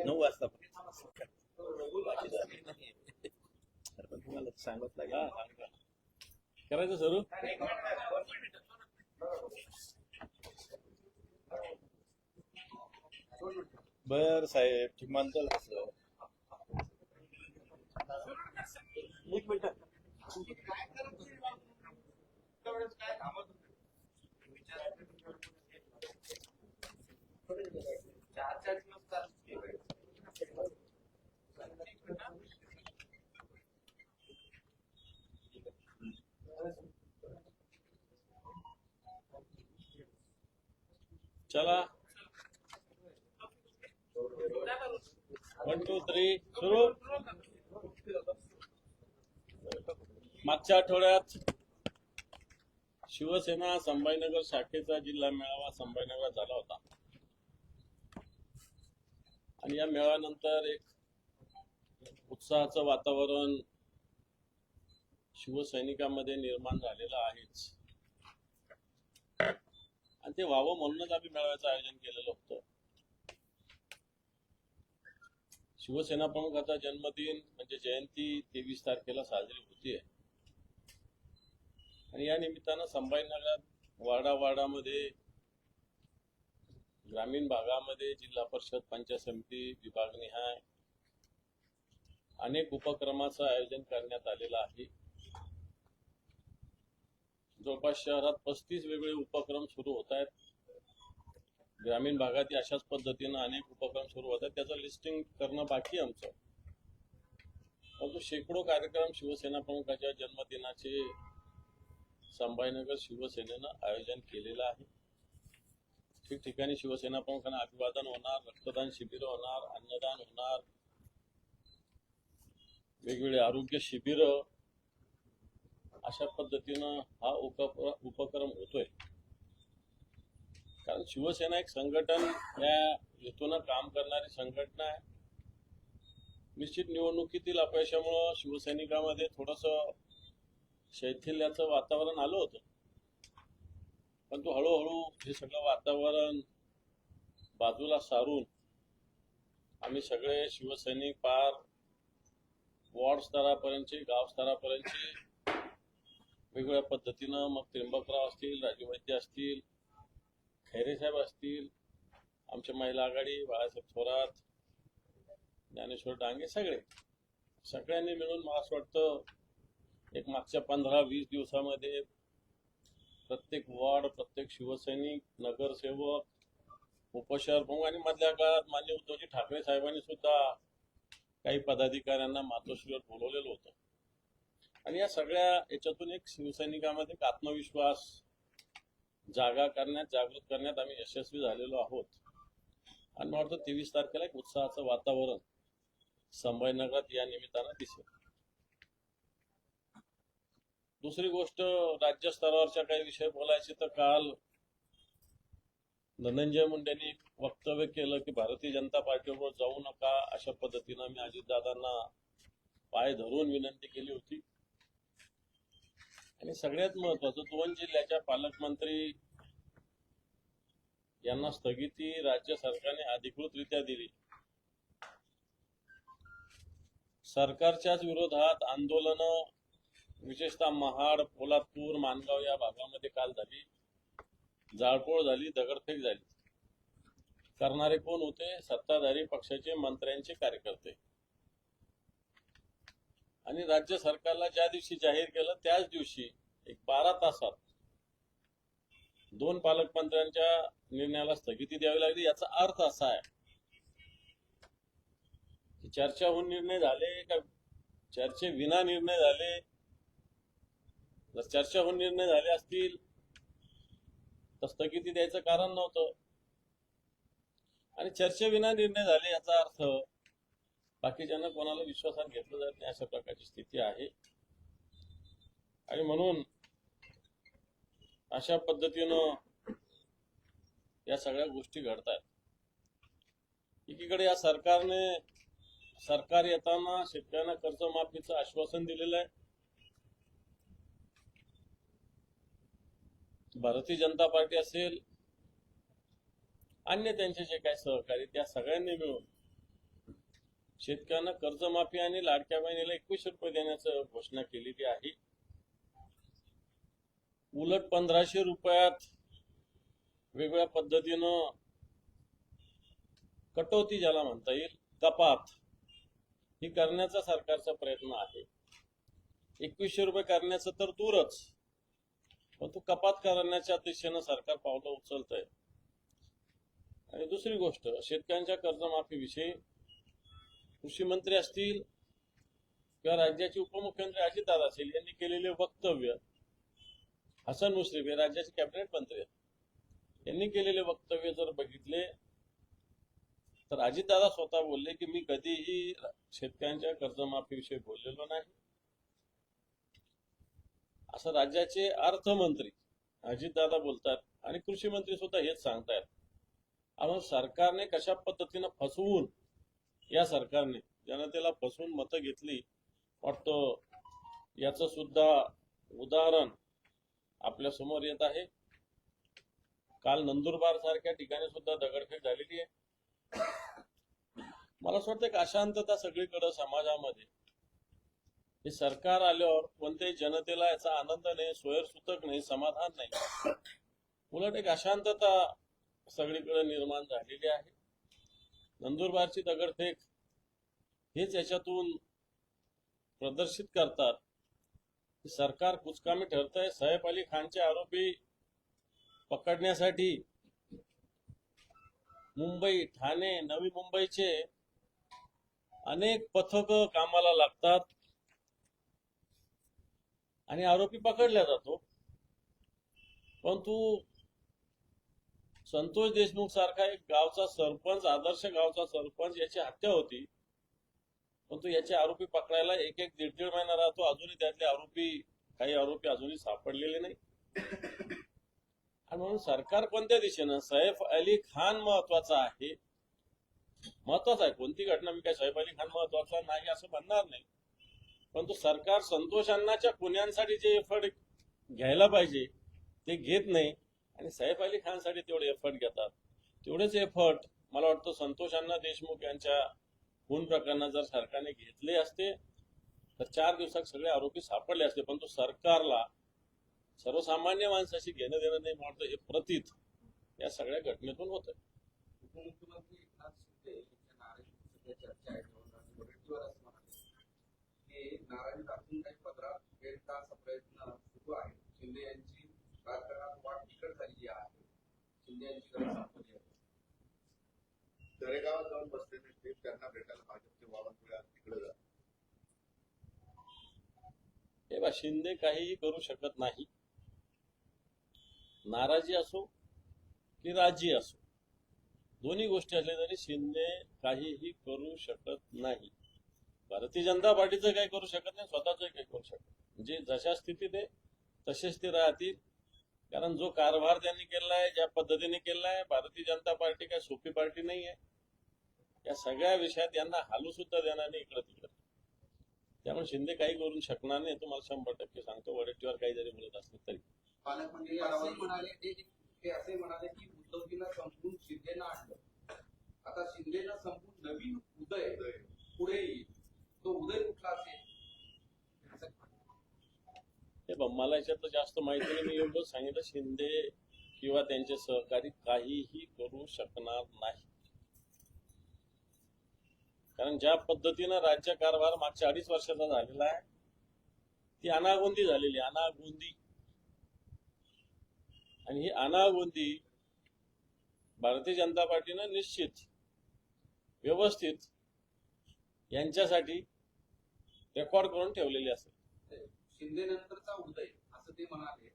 नऊ वाजता पण तुम्हाला सांगत लागेल. करायचं सुरू बर साहेब किमान असं एक मिनिट चला. वन टू थ्री सुरू. मागच्या आठवड्यात शिवसेना संभाजीनगर शाखेचा जिल्हा मेळावा संभाजीनगरात झाला होता. आणि या मेळाव्यानंतर एक उत्साहाचं वातावरण शिवसैनिकांमध्ये निर्माण झालेलं आहेच. आणि ते व्हावं म्हणूनच आम्ही मेळाव्याचं आयोजन केलेलं होतं. शिवसेना प्रमुखाचा जन्मदिन म्हणजे जयंती तेवीस तारखेला साजरी होतीये. आणि या निमित्तानं संभाजीनगरात वाडा वाडामध्ये ग्रामीण भागामध्ये जिल्हा परिषद पंचायत समिती विभागनिहाय अनेक उपक्रमाचं आयोजन करण्यात आलेलं आहे. जवळपास शहरात पस्तीस वेगवेगळे उपक्रम सुरू होत आहेत. ग्रामीण भागात अशाच पद्धतीनं अनेक उपक्रम सुरू होत आहेत. त्याचं लिस्टिंग करणं बाकी आमचं. परंतु शेकडो कार्यक्रम शिवसेना प्रमुखाच्या जन्मदिनाचे संभाजीनगर शिवसेनेनं आयोजन केलेलं आहे. ठिकठिकाणी शिवसेना प्रमुखांना अभिवादन होणार रक्तदान शिबिर होणार अन्नदान होणार. वेगवेगळे आरोग्य शिबिर अशा पद्धतीनं हा उपक्र उपक्रम होतोय. कारण शिवसेना एक संघटन या हेतून काम करणारी संघटना आहे. निश्चित निवडणुकीतील अपयशामुळं शिवसैनिकामध्ये थोडस शैथिल्याचं वातावरण आलं होतं. पण तो हळूहळू हे सगळं वातावरण बाजूला सारून आम्ही सगळे शिवसैनिक पार वॉर्ड स्तरापर्यंतचे गाव स्तरापर्यंतचे वेगवेगळ्या पद्धतीनं मग त्र्यंबकराव असतील राजू वैद्य असतील खैरे साहेब असतील आमच्या महिला आघाडी बाळासाहेब थोरात ज्ञानेश्वर डांगे सगळे. सगळ्यांनी मिळून मला असं वाटतं एक मागच्या पंधरा वीस दिवसामध्ये प्रत्येक वॉर्ड प्रत्येक शिवसैनिक नगरसेवक उपशहर प्रमुख आणि मधल्या काळात मान्य उद्धवजी ठाकरे साहेबांनी सुद्धा काही पदाधिकाऱ्यांना मातोश्रीवर बोलवलेलं होतं. आणि या सगळ्या याच्यातून एक शिवसैनिकामध्ये एक आत्मविश्वास जागा करण्यात जागृत करण्यात आम्ही यशस्वी झालेलो आहोत. आणि मला वाटतं तेवीस तारखेला एक उत्साहाचं वातावरण संभाजीनगरात या निमित्तानं दिसेल. दुसरी गोष्ट राज्यस्तरावरच्या काही विषय बोलायचे तर काल धनंजय मुंडेंनी एक वक्तव्य केलं की भारतीय जनता पार्टीवर जाऊ नका अशा पद्धतीनं मी अजितदादांना पाय धरून विनंती केली होती. आणि सगळ्यात महत्वाचं दोन जिल्ह्याच्या पालकमंत्री यांना स्थगिती राज्य सरकारने अधिकृतरित्या दिली. सरकारच्याच विरोधात आंदोलन विशेषतः महाड पोलादपूर मानगाव या भागामध्ये काल झाली. जाळपोळ झाली दगडफेक झाली. करणारे कोण होते? सत्ताधारी पक्षाचे मंत्र्यांचे कार्यकर्ते. आणि राज्य सरकारला ज्या दिवशी जाहीर केलं त्याच दिवशी एक बारा तासात दोन पालकमंत्र्यांच्या निर्णयाला स्थगिती द्यावी लागली. याचा अर्थ असा आहे की चर्चा होऊन निर्णय झाले का चर्चे विना निर्णय झाले? जर चर्चा होऊन निर्णय झाले असतील तर स्थगिती द्यायचं कारण नव्हतं. आणि चर्चेविना निर्णय झाले याचा अर्थ बाकीच्यांना कोणाला विश्वासात घेतलं जात नाही अशा प्रकारची स्थिती आहे. आणि म्हणून अशा पद्धतीनं या सगळ्या गोष्टी घडतात. एकीकडे या सरकारने सरकार येताना शेतकऱ्यांना कर्जमाफीचं आश्वासन दिलेलं आहे. भारतीय जनता पार्टी असेल अन्य त्यांचे जे काही सहकारी त्या सगळ्यांनी मिळून शेतकऱ्यांना कर्जमाफी आणि लाडक्या बहिणीला एकवीसशे रुपये देण्याचं घोषणा केलेली आहे. उलट पंधराशे रुपयात वेगवेगळ्या पद्धतीनं कटौती ज्याला म्हणता येईल कपात ही करण्याचा सरकारचा प्रयत्न आहे. एकवीसशे रुपये करण्याचं तर दूरच पण तो कपात करण्याच्या दिशेनं सरकार पावलं उचलत आहे आणि दुसरी गोष्ट शेतकऱ्यांच्या कर्जमाफीविषयी कृषी मंत्री असतील किंवा राज्याचे उपमुख्यमंत्री अजितदादा असेल यांनी केलेले वक्तव्य हसन मुश्रीफ हे राज्याचे कॅबिनेट मंत्री आहेत. यांनी केलेले वक्तव्य जर बघितले तर अजितदादा स्वतः बोलले की मी कधीही शेतकऱ्यांच्या कर्जमाफीविषयी बोललेलो नाही. असं राज्याचे अर्थमंत्री अजितदादा बोलतात आणि कृषी मंत्री सुद्धा हेच सांगतायत. आणि सरकारने कशा पद्धतीनं फसवून या सरकारने जनतेला फसवून मतं घेतली वाटतं याचं सुद्धा उदाहरण आपल्यासमोर येत आहे. काल नंदुरबार सारख्या ठिकाणी सुद्धा दगडफेक झालेली आहे. मला असं वाटतं एक अशांतता सगळीकडे समाजामध्ये. हे सरकार आल्यावर कोणत्याही जनतेला याचा आनंद नाही सोयरसूतक नाही समाधान नाही. उलट एक अशांतता सगळीकडे निर्माण झालेली आहे. नंदुरबारची दगडफेक हेच याच्यातून प्रदर्शित करतात. की सरकार कुचकामी ठरत आहे सैफ अली खानचे आरोपी पकडण्यासाठी मुंबई ठाणे नवी मुंबईचे अनेक पथक कामाला लागतात. आणि आरोपी पकडला जातो. परंतु संतोष देशमुख सारखा एक गावचा सरपंच आदर्श गावचा सरपंच याची हत्या होती. परंतु याचे आरोपी पकडायला एक एक दीड दीड महिना राहतो. अजूनही त्यातले आरोपी काही आरोपी अजूनही सापडलेले नाही. आणि म्हणून सरकार कोणत्या दिशेनं? सैफ अली खान महत्त्वाचा आहे. महत्त्वाचा आहे. कोणती घटना? मी काय सैफ अली खान महत्त्वाचा नाही असं म्हणणार नाही. परंतु सरकार संतोष अण्णाच्या पुण्यांसाठी जे एफर्ट घ्यायला पाहिजे ते घेत नाही. आणि सैफ अली खानसाठी तेवढे एफर्ट घेतात. तेवढेच एफर्ट मला वाटतं संतोष अण्णा देशमुख यांच्या खून प्रकरणात जर सरकारने घेतले असते तर चार दिवसात सगळे आरोपी सापडले असते. पण तो सरकारला सर्वसामान्य माणसाशी घेणं देणं नाही वाटतं हे प्रतीत या सगळ्या घटनेतून होत उपमुख्यमंत्री एकनाथ शिंदे यांच्या चर्चा आहे वडेट्टीवार असं म्हणाले की टाकून काही पत्रात वेळचा प्रयत्न सुरू आहे. शिंदे यांची राजकारणात वाट तिकट झालेली आहे. शिंदे गरज संपली आहे दरेगावात जाऊन बसलेले ते त्यांना भेटायला भाजपचे वावनकुळे तिकडे जा तेव्हा शिंदे काहीही करू शकत नाही. नाराजी असो की राजी असो दोन्ही गोष्टी असल्या तरी शिंदे काहीही करू शकत नाही. भारतीय जनता पार्टीचं काही करू शकत नाही स्वतःच काही करू शकत म्हणजे जशा स्थितीत आहे तसेच ते राहतील. कारण जो कारभार त्यांनी केलाय ज्या पद्धतीने केलाय भारतीय जनता पार्टी काय सोपी पार्टी नाही आहे. या सगळ्या विषयात यांना हालू सुद्धा देणार नाही इकडं तिकडं. त्यामुळे शिंदे काही करू शकणार नाही तुम्हाला शंभर टक्के सांगतो. वडेट्टीवर काही जरी बोलत असले तरी. पालकमंत्री ते असे म्हणाले की शिंदेना आणलं. आता शिंदेना संपून नवीन उदय पुढे येईल. तो उदय कुठला असेल? हे बघ मला याच्यात जास्त माहिती नाही. मी एवढं सांगितलं शिंदे किंवा त्यांचे सहकारी काहीही करू शकणार नाही. कारण ज्या पद्धतीनं राज्य कारभार मागच्या अडीच वर्षाचा झालेला आहे ती अनागोंदी झालेली आहे, अनागोंदी. आणि ही अनागोंदी भारतीय जनता पार्टीनं निश्चित व्यवस्थित यांच्यासाठी रेकॉर्ड करून ठेवलेली असेल. शिंदे नंतरचा उदय असं ते म्हणाले.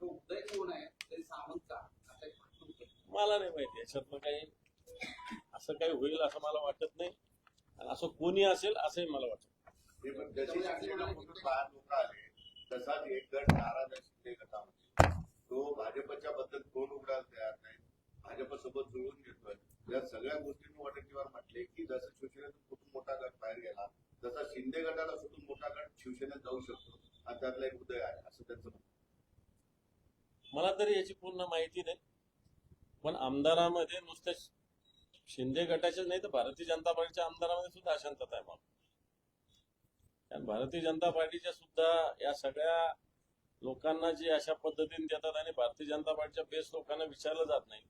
तो उदय कोण आहे? तरी सामंत का? असा एक प्रश्न होता. मला नाही माहिती. याच्यातनं काही असं काही होईल असं मला वाटत नाही. आणि असं कोणी असेल असंही मला वाटत हे पण जशी शिंदेकडून बाहेर लोक आले. तसाच एक गट नाराज आहे शिंदे गटामध्ये. तो भाजपच्या बद्दल तोंड उघडायला तयार नाही. भाजपसोबत जुळून घेतोय. या सगळ्या गोष्टींनी वडेट्टीवार म्हटले की जसं शिवसेनेतून कुठून मोठा गट बाहेर गेला तसा शिंदे गटाला सुटून मोठा गट शिवसेनेत जाऊ शकतो. त्यातला एक उदय आहे असं त्यांचं मला तरी याची पूर्ण माहिती नाही पण आमदारामध्ये नुसतं शिंदे गटाचे नाही तर भारतीय जनता पार्टीच्या आमदारामध्ये सुद्धा अशांतता आहे मग कारण भारतीय जनता पार्टीच्या सुद्धा या सगळ्या लोकांना जे अशा पद्धतीने देतात आणि भारतीय जनता पार्टीच्या बेस लोकांना विचारलं जात नाही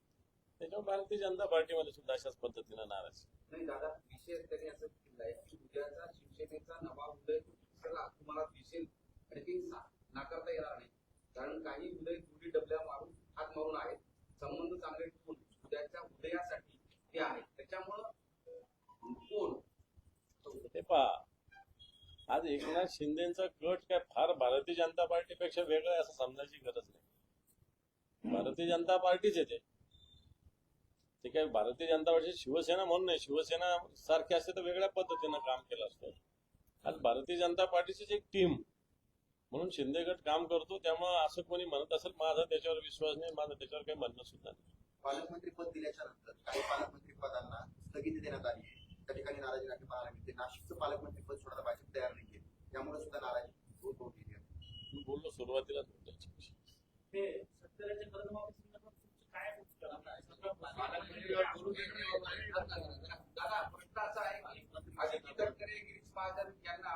त्याच्यामुळे भारतीय जनता पार्टीमध्ये सुद्धा अशाच पद्धतीनं नाराज नाही दादा विषय त्यांनी असं केलाय की उद्याचा शिवसेनेचा नवा उदय तुम्हाला दिसेल. आणि नाकारता येणार नाही. कारण काही उदय जुडी डबल्या मारून हात मारून आहेत. संबंध चांगले ठेवून उद्याच्या उदयासाठी ते आहेत त्याच्यामुळं कोण? हे पहा. आज एकनाथ शिंदेचा गट काय फार भारतीय जनता पार्टीपेक्षा वेगळं आहे असं समजायची गरज नाही. भारतीय जनता पार्टीच आहे ते. ते काय भारतीय जनता पार्टी शिवसेना म्हणून नाही. शिवसेना सारखे असते तर वेगळ्या पद्धतीनं काम केलं असतं. आज भारतीय जनता पार्टीचीच एक टीम म्हणून शिंदे गट काम करतो त्यामुळे असं कोणी म्हणत असेल माझा त्याच्यावर विश्वास नाही माझं त्याच्यावर काही म्हणणं सुद्धा नाही. पालकमंत्री पद दिल्याच्या नंतर काही पालकमंत्री पदांना स्थगिती देण्यात आली आहे. त्या ठिकाणी नाराजी नाट्य पाहायला मिळते. नाशिकचं पालकमंत्री पद सोडायला भाजप तयार नाहीये त्यामुळे सुद्धा नाराजी उद्भवलेली आहे. मी बोललो सुरुवातीलाच आहे? पालकमंत्री दादा प्रश्न असा आहे की आदित्य तटकरे गिरीश महाजन यांना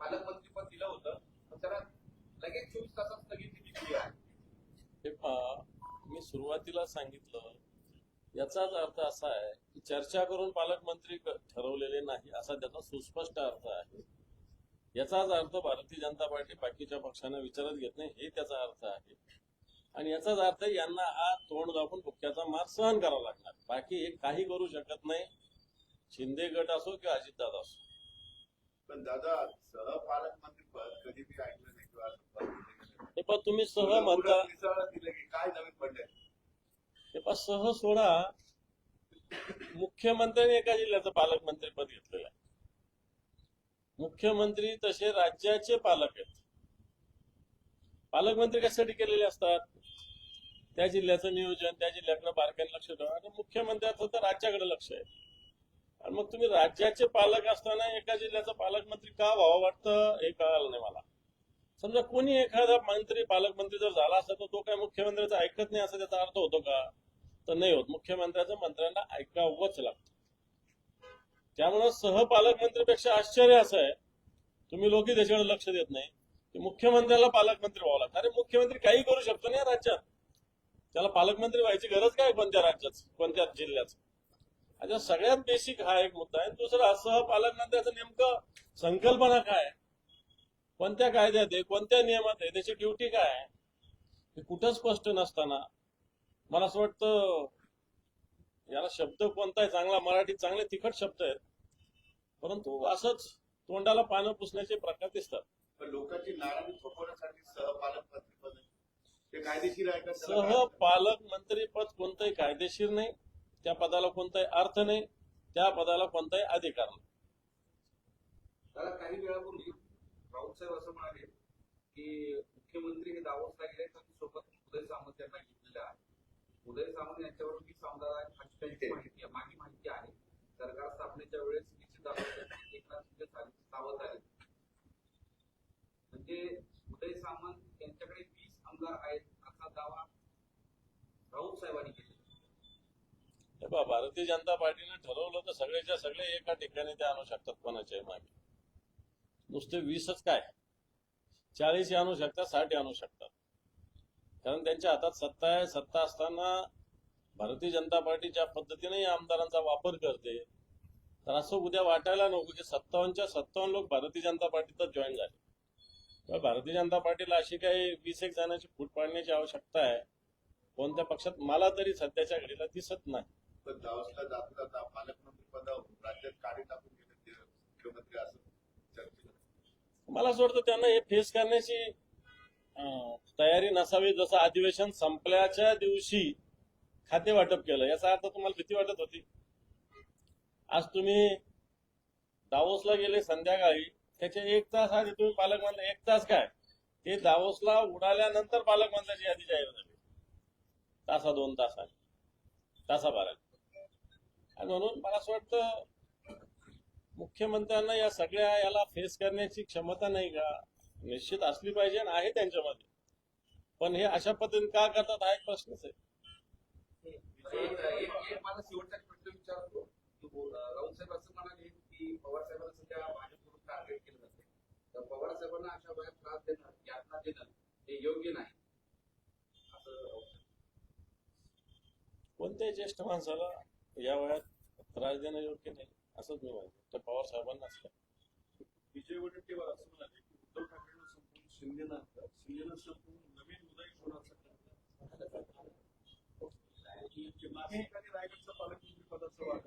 पालकमंत्रीपद दिलं होतं. त्याला लगेच चोवीस तासात दिली आहे. हे मी सुरुवातीला सांगितलं याचाच अर्थ असा आहे की चर्चा करून पालकमंत्री ठरवलेले नाही असा त्याचा सुस्पष्ट अर्थ आहे. याचाच अर्थ भारतीय जनता पार्टी बाकीच्या पक्षांना विचारत घेत नाही हे त्याचा अर्थ आहे. आणि याचाच अर्थ यांना हा तोंड दाखवून भुक्याचा मार सहन करावा लागणार. बाकी हे काही करू शकत नाही. शिंदे गट असो किंवा अजितदादा असो. पण दादा सहपालकमंत्री पद कधी मी ऐकलं नाही किंवा असं पद दिलं नाही. हे पण तुम्ही सह म्हणता. पुढं मिसळलं दिलं की काय नवीन पडलंय? हे पण सह सोडा. मुख्यमंत्र्यांनी एका जिल्ह्याचं पालकमंत्रीपद घेतलेलं आहे. मुख्यमंत्री तसे राज्याचे पालक आहेत. पालकमंत्री कशासाठी केलेले असतात? त्या जिल्ह्याचं नियोजन त्या जिल्ह्याकडे बारकाईने लक्ष ठेवा. आणि मुख्यमंत्र्याचं तर राज्याकडे लक्ष आहे. आणि मग तुम्ही राज्याचे पालक असताना एका जिल्ह्याचा पालकमंत्री का व्हावं वाटतं? हे कळालं नाही मला. समजा कोणी एखादा मंत्री पालकमंत्री जर झाला असता तर तो काय मुख्यमंत्र्याचं ऐकत नाही असं त्याचा अर्थ होतो का? तर नाही होत. मुख्यमंत्र्याचं मंत्र्यांना ऐकावंच लागतं. त्यामुळं सहपालकमंत्रीपेक्षा आश्चर्य असं आहे. तुम्ही लोक त्याच्याकडे लक्ष देत नाही. की मुख्यमंत्र्याला पालकमंत्री व्हावं लागतं. अरे मुख्यमंत्री काही करू शकतो ना राज्यात? त्याला पालकमंत्री व्हायची गरज काय कोणत्या राज्यात कोणत्या जिल्ह्याचं आता सगळ्यात बेसिक हा एक मुद्दा आहे दुसरा पालकमंत्र्याचं नेमकं संकल्पना काय? कोणत्या कायद्यात आहे कोणत्या नियमात आहे त्याची ड्युटी काय आहे हे कुठं स्पष्ट नसताना मला असं वाटतं याला शब्द कोणता आहे चांगला मराठीत चांगले तिखट शब्द आहेत परंतु असंच तोंडाला पानं पुसण्याचे प्रकार दिसतात लोकांची नाराजी थोपवण्यासाठी सहपालकमंत्री पद आहे. ते कायदेशीर आहे का त्याला काय? सहपालक मंत्री पद कोणतंही कायदेशीर नाही त्या पदाला कोणताही अर्थ नाही त्या पदाला कोणताही अधिकार नाही. त्याला काही वेळापूर्वी राऊत साहेब असं म्हणाले की मुख्यमंत्री हे दावोसला गेले त्यांनी सोबत उदय सामंत यांना घेतलेलं आहे. उदय सामंत यांच्यावर वीस आमदार त्यांची माहिती माझी माहिती आहे. सरकार स्थापनेच्या वेळेस निश्चित एकनाथ शिंदे सावध आले म्हणजे उदय सामंत यांच्याकडे वीस आमदार आहेत असा दावा राऊत साहेबांनी केला हे भारतीय जनता पार्टीने ठरवलं तर सगळेच्या सगळे एका ठिकाणी ते आणू शकतात कोणाच्या मागे. नुसते वीसच काय? चाळीस आणू शकतात साठ आणू शकतात. कारण त्यांच्या हातात सत्ता आहे सत्ता असताना भारतीय जनता पार्टी ज्या पद्धतीने या आमदारांचा वापर करते तर असं उद्या वाटायला नको की सत्तावन्नच्या सत्तावन्न लोक भारतीय जनता पार्टीतच जॉईन झाले. भारतीय जनता पार्टीला अशी काही वीस एक जणांची फूट पाडण्याची आवश्यकता आहे. कोणत्या पक्षात मला तरी सध्याच्या घडीला दिसत नाही. पण दावसला जाता जाता पालकमंत्री पदावर राज्यात काढी टाकून गेले मुख्यमंत्री असं चर्चेला मला असं वाटतं त्यांना हे फेस करण्याची तयारी नसावी. जसं अधिवेशन संपल्याच्या दिवशी खाते वाटप केलं याचा अर्थ तुम्हाला भीती वाटत होती. आज तुम्ही दावोसला गेले संध्याकाळी त्याच्या एक तास आधी तुम्ही पालकमंत्री एक तास काय? ते दावोसला उडाल्यानंतर पालकमंत्र्याची यादी जाहीर झाली. तासा दोन तासा तासाभरात. आणि म्हणून मला असं वाटतं मुख्यमंत्र्यांना या सगळ्या याला फेस करण्याची क्षमता नाही का? निश्चित असली पाहिजे आणि आहे त्यांच्यामध्ये. पण हे अशा पद्धतीने का करतात हा एक प्रश्नच आहे. एक एक- एक मला शेवटचा एक प्रश्न विचारतो. राऊत साहेब असं म्हणाले की पवार साहेबांना सध्या भाजपकडून टार्गेट केलं जाते. तर पवार साहेबांना अशा वयात त्रास देणं यातना देणं हे योग्य नाही. असं कोणत्याही ज्येष्ठ माणसाला या वयात त्रास देणं योग्य नाही असंच मी म्हणतो तर पवार साहेबांना असलं विजय वडेट्टीवार असं म्हणाले की उद्धव ठाकरेंना संपून शिंदेना शिंदेना संपून नवीन उदय नाशिक आणि रायगडचं पालकमंत्री पदाचं वाढ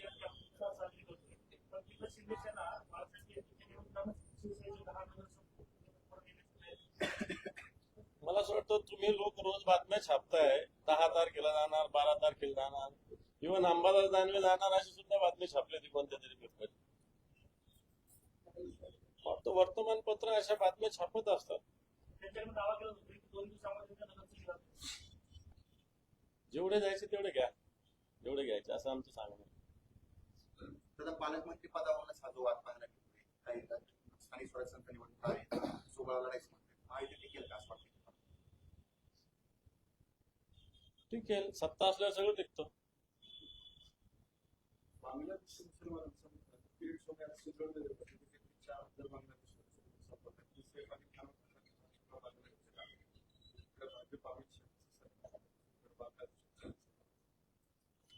या साजरी करते पण तिथं दहा नगर मला असं वाटतं तुम्ही लोक रोज बातम्या छापताय दहा तारखेला जाणार बारा तारखेला जाणार. इव्हन अंबादास दानवे जाणार अशी सुद्धा बातमी छापली होती कोणत्या तरी पेपर फक्त वर्तमानपत्र अशा बातम्या छापत असतात. जेवढे जायचे तेवढे घ्या. जेवढे घ्यायचे असं आमचं सांगणं पालकमंत्री पदावरच हा जो वाद पाहायला काही स्थानिक स्वराज्य संस्था निवडणूक आहे सोहळा लढायचं का? असं वाटतं टिकेल सत्ता असल्यावर सगळं टिकत.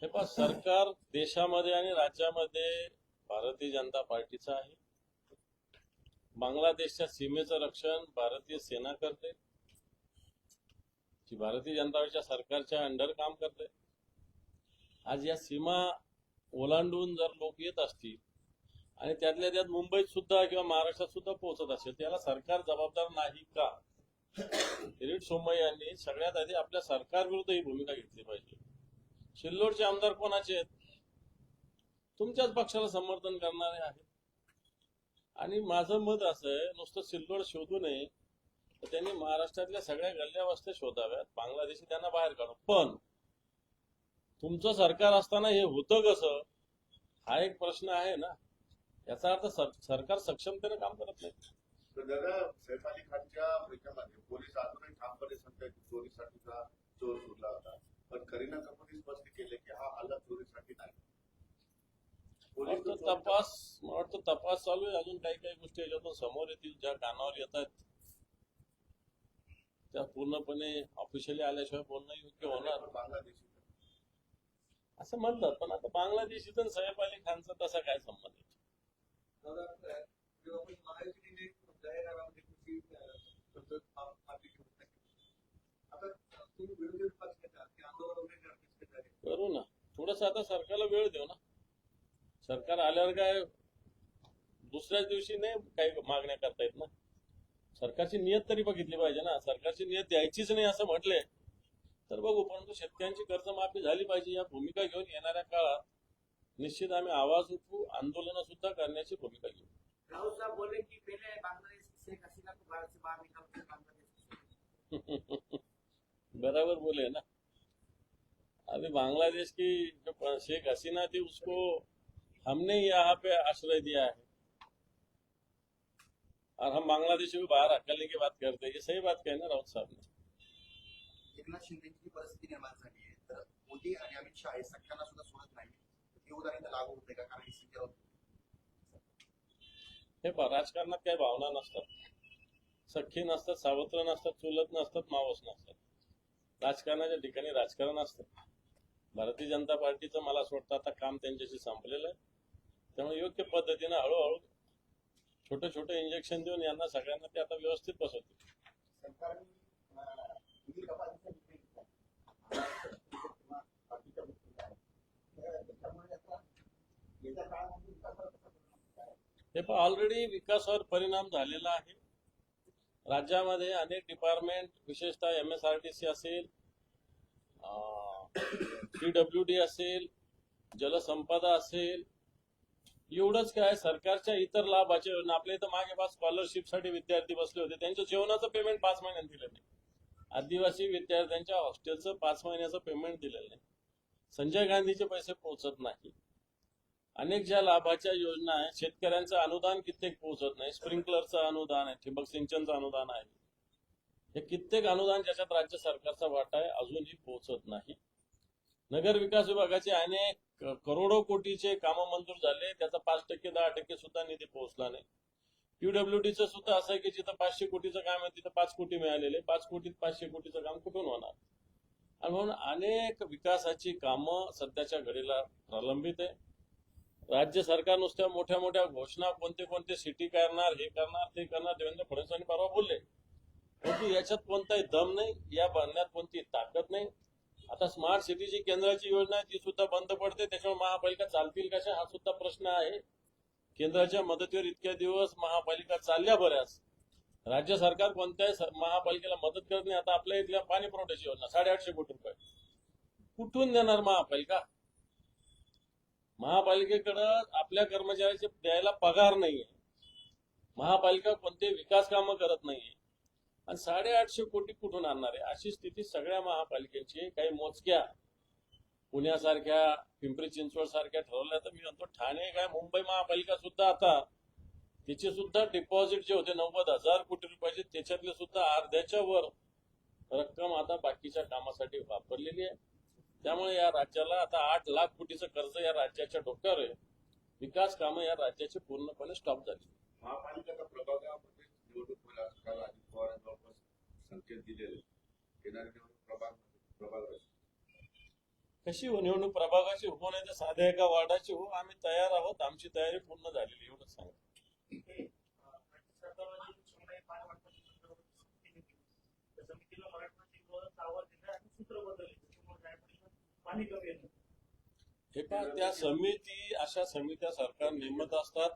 हे पहा सरकार देशामध्ये आणि राज्यामध्ये भारतीय जनता पार्टीचं आहे. बांगलादेशच्या सीमेचं रक्षण भारतीय सेना करते. की भारतीय जनता पक्षाच्या सरकारच्या अंडर काम करते आज या सीमा ओलांडून जर लोक येत असतील आणि त्यातल्या त्यात मुंबईत सुद्धा किंवा महाराष्ट्रात सुद्धा पोहोचत असेल त्याला सरकार जबाबदार नाही का? किरीट सोमय यांनी सगळ्यात आधी आपल्या सरकारविरुद्ध ही भूमिका घेतली पाहिजे. सिल्लोडचे आमदार कोणाचे आहेत? तुमच्याच पक्षाला समर्थन करणारे आहेत. आणि माझं मत असं आहे नुसतं सिल्लोड शोधू नये तर त्यांनी महाराष्ट्रातल्या सगळ्या गल्ल्या वस्त्या शोधाव्यात. बांगलादेशी त्यांना बाहेर काढू पण तुमचं सरकार असताना हे होतं कसं? हा एक प्रश्न आहे ना. याचा अर्थ सर- सरकार सक्षमतेने काम करत नाही. तर दादा सैफ अली खानच्या याच्यामध्ये पोलीस अजूनही ठामपणे सांगतायत की चोरीसाठीचा चोर होता. पण करीना कपूरने स्पष्ट केले की हा हल्ला चोरीसाठी नाही. पोलीस तपास मला वाटतं तपास चालू आहे. अजून काही काही गोष्टी याच्यातून समोर येतील ज्या कानावर येत आहेत. त्या पूर्णपणे ऑफिशियली आल्याशिवाय बोलणं योग्य होणार. बांगलादेशी. असं म्हणतात पण आता बांगलादेशीचं आणि सैफ अली खानचा तसा काय संबंध. करू ना. थोडस आता सरकारला वेळ देऊ ना. सरकार आल्यावर काय दुसऱ्याच दिवशी नाही काही मागण्या करतायत ना. सरकारची नियत तरी बघितली पाहिजे ना. सरकारची नियत द्यायचीच नाही असं म्हटले तर बघू परंतु शेतकऱ्यांची कर्जमाफी झाली पाहिजे या भूमिका घेऊन येणाऱ्या काळात निश्चित आम्ही आवाज उठवू आंदोलन सुद्धा करण्याची भूमिका घेऊ. बराबर बोले ना. अभी बांग्लादेश की जो शेख हसीना थी उसको हमने यहाँ पे आश्रय दिया है. और हम बांग्लादेशी को बाहर हकलने की बात करते हैं। ये सही बात कही ना राउत साहब ने? एकनाथ शिंदेची जी परिस्थिती निर्माण झाली आहे. तर मोदी आणि अमित शहा हे सख्यांना सुद्धा सोडत नाही हे उदाहरण लागू होते का? कारण हे हे पहा राजकारणात काही भावना नसतात. सख्खी नसतात सावत्र नसतात चुलत नसतात मावस नसतात. राजकारणाच्या ठिकाणी राजकारण असतं. भारतीय जनता पार्टीचं मला असं वाटतं आता काम त्यांच्याशी संपलेलं आहे. त्यामुळे योग्य पद्धतीनं हळूहळू छोटे छोटे इंजेक्शन देऊन यांना सगळ्यांना ते आता व्यवस्थित बसवतील. हे पण ऑलरेडी विकासावर परिणाम झालेला आहे. राज्यामध्ये अनेक डिपार्टमेंट विशेषतः M S R T C असेल पी डब्ल्यू डी असेल जलसंपदा असेल एवढंच काय सरकारच्या इतर लाभाच्या योजना आपल्या इथं मागे पाच स्कॉलरशिपसाठी विद्यार्थी बसले होते. त्यांच्या जेवणाचं पेमेंट पाच महिन्यात दिलं नाही. आदिवासी विद्यार्थ्यांच्या हॉस्टेलचं पाच महिन्याचं पेमेंट दिलेलं नाही. संजय गांधीचे पैसे पोहोचत नाही. अनेक ज्या लाभाच्या योजना आहेत शेतकऱ्यांचं अनुदान कित्येक पोहोचत नाही. स्प्रिंकलरचं अनुदान आहे ठिबक सिंचनचं अनुदान आहे. हे कित्येक अनुदान ज्याच्यात राज्य सरकारचा वाटा आहे अजूनही पोहोचत नाही. नगर विकास विभागाचे अनेक करोडो कोटीचे कामं मंजूर झाले. त्याचा पाच टक्के दहा टक्के सुद्धा निधी पोहोचला नाही. पीडब्ल्यूडीचं सुद्धा असं आहे की जिथं पाचशे कोटीचं काम आहे तिथं पाच कोटी मिळालेले. पाच कोटीत पाचशे कोटीचं काम कुठून होणार? आणि म्हणून अनेक विकासाची कामं सध्याच्या घडीला प्रलंबित आहे. राज्य सरकार नुसत्या मोठ्या मोठ्या घोषणा कोणते कोणते सिटी करणार हे करणार ते करणार देवेंद्र फडणवीसांनी परवा बोलले. परंतु याच्यात कोणताही दम नाही या बांधण्यात कोणती ताकद नाही. आता स्मार्ट सिटीची केंद्राची योजना आहे ती सुद्धा बंद पडते. त्याच्यामुळे महापालिका चालतील कशा? हा सुद्धा प्रश्न आहे. केंद्राच्या मदतीवर इतक्या दिवस महापालिका चालल्या बऱ्याच. राज्य सरकार कोणत्याही महापालिकेला मदत करत नाही. आता आपल्या इथल्या पाणी पुरवठ्याची योजना साडेआठशे कोटी रुपये. कुठून देणार महापालिका? महापालिकेकडं आपल्या कर्मचाऱ्याचे द्यायला पगार नाहीये. महापालिका कोणते विकास कामं करत नाहीये. आणि साडेआठशे कोटी कुठून आणणार आहे? अशी स्थिती सगळ्या महापालिकेची काही मोजक्या पुण्यासारख्या पिंपरी चिंचवड सारख्या ठरवल्या तर मी म्हणतो ठाणे काय मुंबई महापालिका सुद्धा आता तिचे सुद्धा डिपॉझिट जे होते नव्वद हजार कोटी रुपयाचे त्याच्यातले सुद्धा अर्ध्याच्या वर रक्कम आता बाकीच्या कामासाठी वापरलेली आहे. त्यामुळे या राज्याला आता आठ लाख कोटीचं कर्ज या राज्याच्या डोक्यावर आहे. विकास कामं या राज्याची पूर्णपणे स्टॉप झाली. महापालिकेच्या प्रभागामध्ये काल अजित पवार जवळपास संकेत दिलेले येणारी निवडणूक प्रभाग प्रभाग कशी हो निवडणूक प्रभागाची हो नाही तर साध्या एका वार्डाची हो आम्ही तयार आहोत आमची तयारी पूर्ण झालेली एवढंच सांगा. हे पहा त्या समिती अशा समित्या सरकार नेमत असतात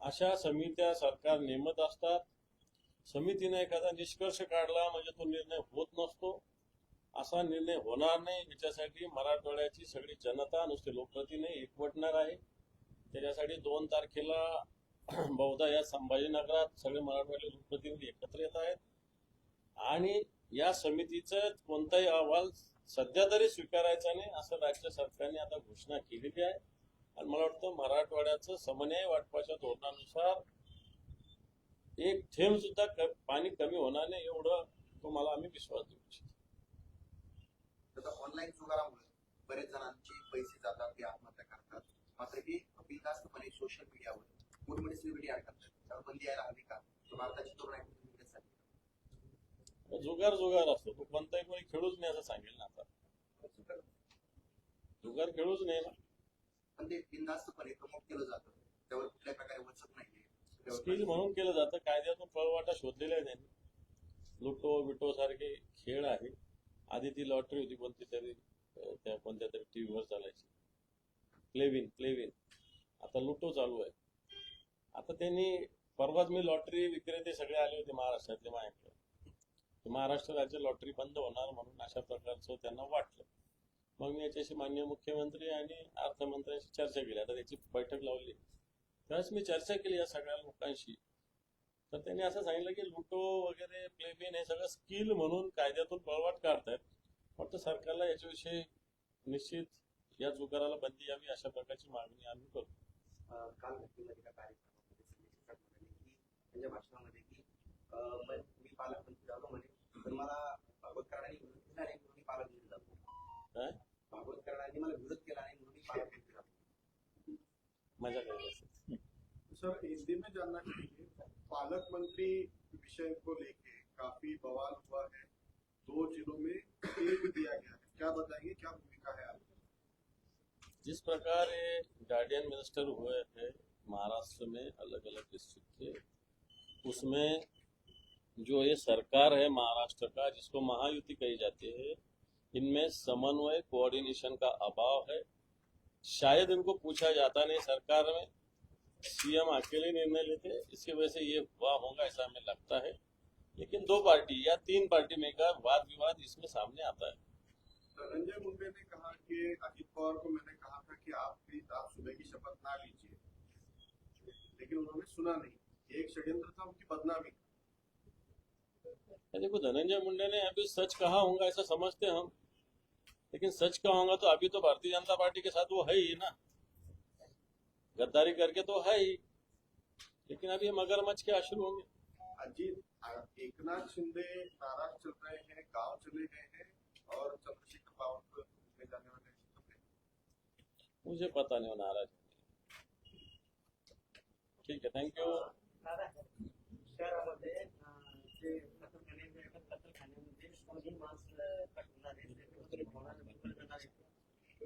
अशा समित्या सरकार नेमत असतात. समितीने एखादा निष्कर्ष काढला म्हणजे तो निर्णय होत नसतो. असा निर्णय होणार नाही. याच्यासाठी मराठवाड्याची सगळी जनता नुसते लोकप्रतिनिधी एकवटणार आहे. त्याच्यासाठी दोन तारखेला बहुधा या संभाजीनगरात सगळे मराठवाड्याचे लोकप्रतिनिधी एकत्र येत आहेत. आणि या समितीचं कोणताही अहवाल सध्या तरी स्वीकारायचा नाही असं राज्य सरकारने आता घोषणा केलेली आहे. आणि मला वाटतं मराठवाड्याचं समन्वय वाटपाच्या धोरणानुसार एक थेंब सुद्धा पाणी कमी होणार नाही एवढं तुम्हाला आम्ही विश्वास देऊ इच्छितो. ऑनलाईन जुगारामुळे बरेच जणांचे पैसे जातात ते आत्महत्या करतात. मात्र हे बिनधास्तपणे सोशल मीडियावर मोठे मोठे सेलिब्रिटी ऍड करतात त्यावर बंदी यायला हवी का? भारताची तरुण जुगार जुगार असतो. तो कोणताही कोणी खेळूच नाही असं सांगेल ना आता. जुगार खेळूच नाही ना. पण ते बिनधास्तपणे प्रमोट केलं जातं. त्यावर कुठल्या प्रकारे वचत नाहीये स्किल म्हणून केलं जातं. कायद्यातून पळवाटा शोधलेला आहे त्यांनी. लुटो बिटो सारखे खेळ आहे. आधी ती लॉटरी होती कोणती तरी त्या कोणत्या तरी टीव्हीवर चालायची. प्लेविन प्लेविन आता लुटो चालू आहे. आता त्यांनी परवाच मी लॉटरी विक्रेते सगळे आले होते महाराष्ट्रातले माझ्याकडे. महाराष्ट्र राज्य लॉटरी बंद होणार म्हणून अशा प्रकारचं त्यांना वाटलं. मग मी याच्याशी माननीय मुख्यमंत्री आणि अर्थमंत्र्यांशी चर्चा केली. आता त्याची बैठक लावली. त्यावेळेस मी चर्चा केली या सगळ्या लोकांशी. तर त्यांनी असं सांगितलं की लुटो वगैरे प्लेबिन हे सगळं स्किल म्हणून कायद्यातून पळवाट काढतायत. फक्त सरकारला याच्याविषयी निश्चित या जुगाराला बंदी यावी अशा प्रकारची मागणी आम्ही करतो. काल घटनेमध्ये एका कार्यक्रमामध्ये भाषणामध्ये की म- पालकमंत्री झालो म्हणे. तर मला पालकमंत्री झालो. काय? भागवत कराडांनी मला विरोध केला नाही म्हणून मी पालकमंत्री मज़ा करत सर हिंदी में जानना चाहिए पालक मंत्री विषय को लेके काफ़ी बवाल हुआ है। दो जिलों में एक दिया गया है। क्या बताएँगे क्या भूमिका है आपकी? जिस प्रकार ये गार्डियन मिनिस्टर हुए थे महाराष्ट्र में अलग अलग डिस्ट्रिक्ट के उसमें जो ये सरकार है महाराष्ट्र का जिसको महायुति कही जाती है इनमें समन्वय कोऑर्डिनेशन का अभाव है। शायद इनको पूछा जाता नहीं सरकार में। सीएम अकेले निर्णय लेते। इसकी वजह से ये हुआ होगा ऐसा हमें लगता है। लेकिन दो पार्टी या तीन पार्टी में का वाद विवाद इसमें सामने आता है। धनंजय मुंडे ने कहा कि अजित पवार को मैंने कहा था कि आप भी आप सुबह की शपथ ना लीजिए। लेकिन उन्होंने सुना नहीं। एक षड्यंत्र था उनकी बदनामी। देखो धनंजय मुंडे ने अभी सच कहा होगा ऐसा समझते हम। लेकिन सच कहा होगा तो अभी तो भारतीय जनता पार्टी के साथ वो है ही ना। गद्दारी करके तो है ही। लेकिन अभी मगरमच्छ के अश्रु होंगे। अजीत एकनाथ शिंदे नाराज़ चल रहे हैं गाँव चले गए हैं और चंद्रशेखर घूमने जाने वाले हैं। मुझे पता नहीं वो नाराज़ है। ठीक है थँक्यू दादा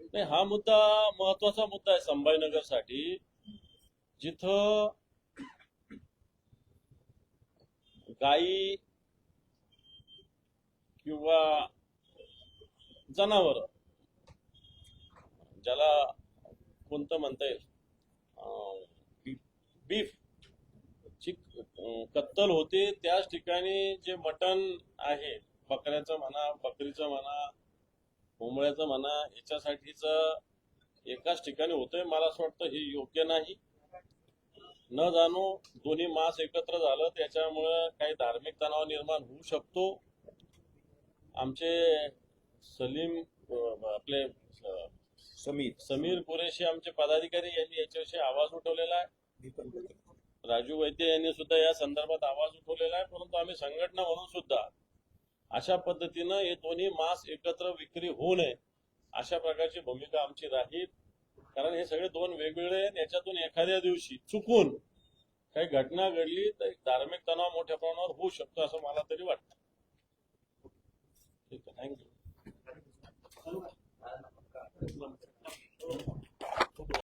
नाही हा मुद्दा महत्त्वाचा मुद्दा आहे संभाजीनगरसाठी जिथं गाई किंवा जनावर ज्याला कोणतं म्हणता येईल बीफ ची कत्तल होते त्याच ठिकाणी जे मटण आहे बकऱ्याचं म्हणा बकरीचं म्हणा कोंबड्याचं म्हणा याच्यासाठीच एकाच ठिकाणी होतंय. मला असं वाटतं हे योग्य नाही. न जाणू दोन्ही मास एकत्र झालं त्याच्यामुळं काही धार्मिक तणाव निर्माण होऊ शकतो. आमचे सलीम आपले समीर. समीर कुरेशी आमचे पदाधिकारी यांनी याच्याविषयी आवाज उठवलेला आहे. राजू वैद्य यांनी सुद्धा या संदर्भात आवाज उठवलेला आहे. परंतु आम्ही संघटना म्हणून सुद्धा अशा पद्धतीनं हे दोन्ही मास एकत्र विक्री होऊ नये अशा प्रकारची भूमिका आमची राहील. कारण हे सगळे दोन वेगवेगळे याच्यातून एखाद्या दिवशी चुकून काही घटना घडली तर धार्मिक तणाव मोठ्या प्रमाणावर होऊ शकतो असं मला तरी वाटत. ठीक आहे. थँक्यू